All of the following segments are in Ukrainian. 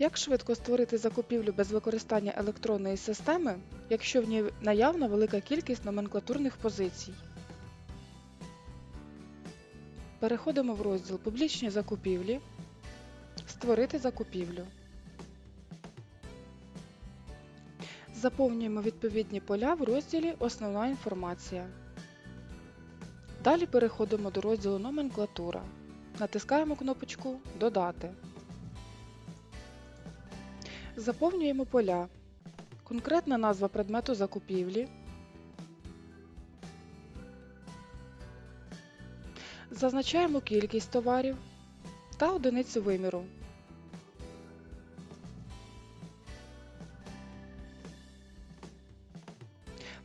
Як швидко створити закупівлю без використання електронної системи, якщо в ній наявна велика кількість номенклатурних позицій? Переходимо в розділ Публічні закупівлі, Створити закупівлю. Заповнюємо відповідні поля в розділі Основна інформація. Далі переходимо до розділу Номенклатура. Натискаємо кнопочку Додати. Заповнюємо поля. Конкретна назва предмету закупівлі. Зазначаємо кількість товарів та одиницю виміру.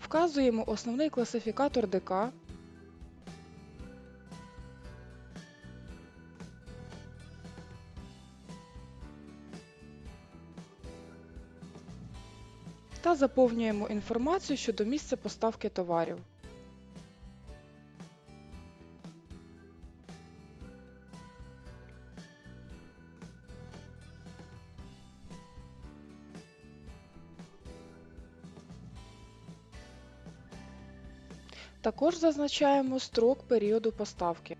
Вказуємо основний класифікатор ДК. Та заповнюємо інформацію щодо місця поставки товарів. Також зазначаємо строк періоду поставки.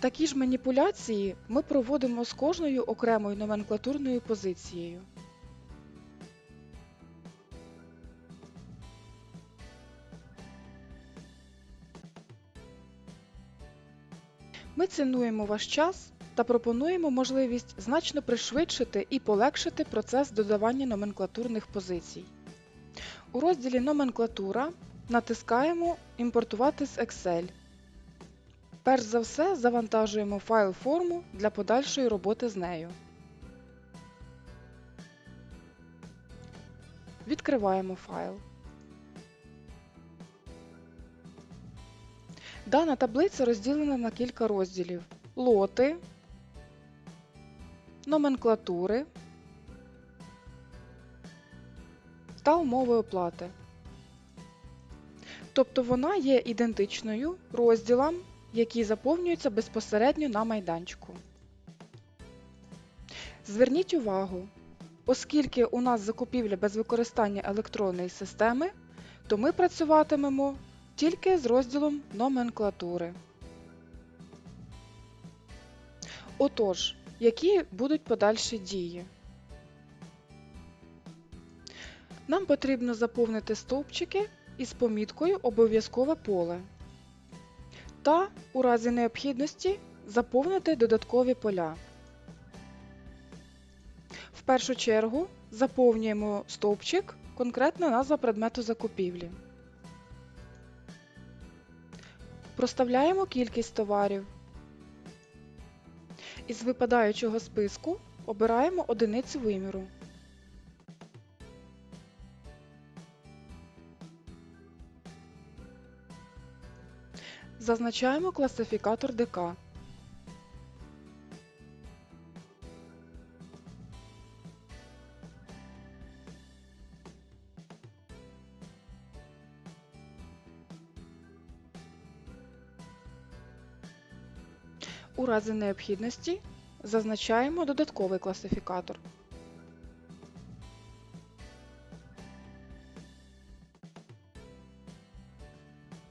Такі ж маніпуляції ми проводимо з кожною окремою номенклатурною позицією. Ми цінуємо ваш час та пропонуємо можливість значно пришвидшити і полегшити процес додавання номенклатурних позицій. У розділі Номенклатура натискаємо Імпортувати з Excel. Перш за все завантажуємо файл форму для подальшої роботи з нею. Відкриваємо файл. Дана таблиця розділена на кілька розділів: лоти, номенклатури та умови оплати. Тобто вона є ідентичною розділам, які заповнюються безпосередньо на майданчику. Зверніть увагу, оскільки у нас закупівля без використання електронної системи, то ми працюватимемо тільки з розділом номенклатури. Отож, які будуть подальші дії? Нам потрібно заповнити стовпчики із поміткою Обов'язкове поле та, у разі необхідності, заповнити додаткові поля. В першу чергу заповнюємо стовпчик конкретна назва предмету закупівлі. Проставляємо кількість товарів. Із випадаючого списку обираємо одиницю виміру. Зазначаємо класифікатор ДК. У разі необхідності зазначаємо додатковий класифікатор.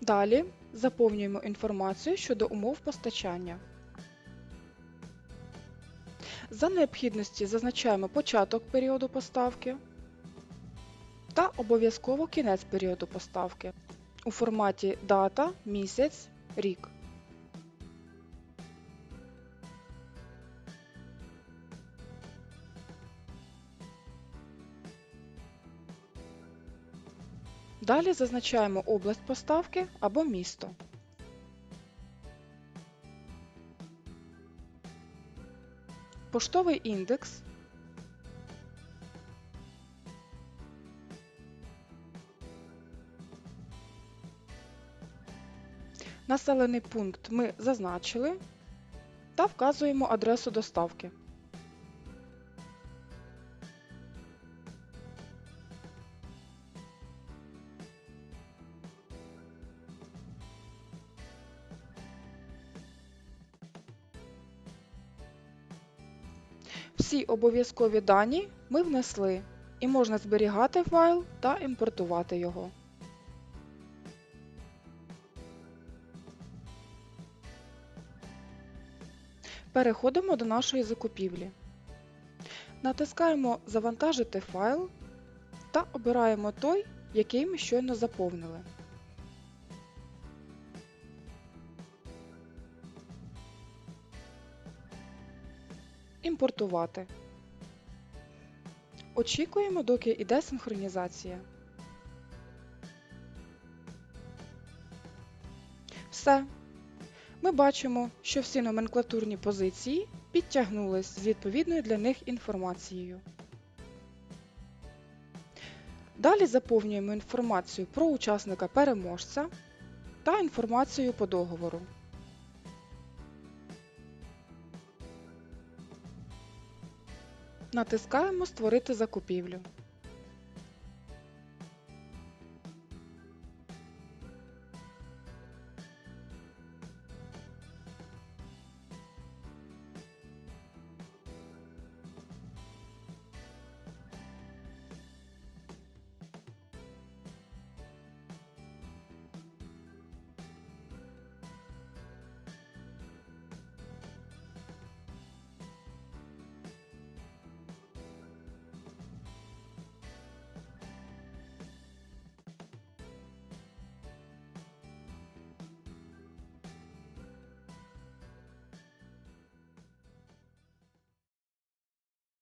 Далі заповнюємо інформацію щодо умов постачання. За необхідності зазначаємо початок періоду поставки та обов'язково кінець періоду поставки у форматі дата, місяць, рік. Далі зазначаємо область поставки або місто. Поштовий індекс. Населений пункт ми зазначили та вказуємо адресу доставки. Всі обов'язкові дані ми внесли і можна зберігати файл та імпортувати його. Переходимо до нашої закупівлі. Натискаємо Завантажити файл та обираємо той, який ми щойно заповнили. Імпортувати. Очікуємо, доки йде синхронізація. Все. Ми бачимо, що всі номенклатурні позиції підтягнулись з відповідною для них інформацією. Далі заповнюємо інформацію про учасника-переможця та інформацію по договору. Натискаємо Створити закупівлю.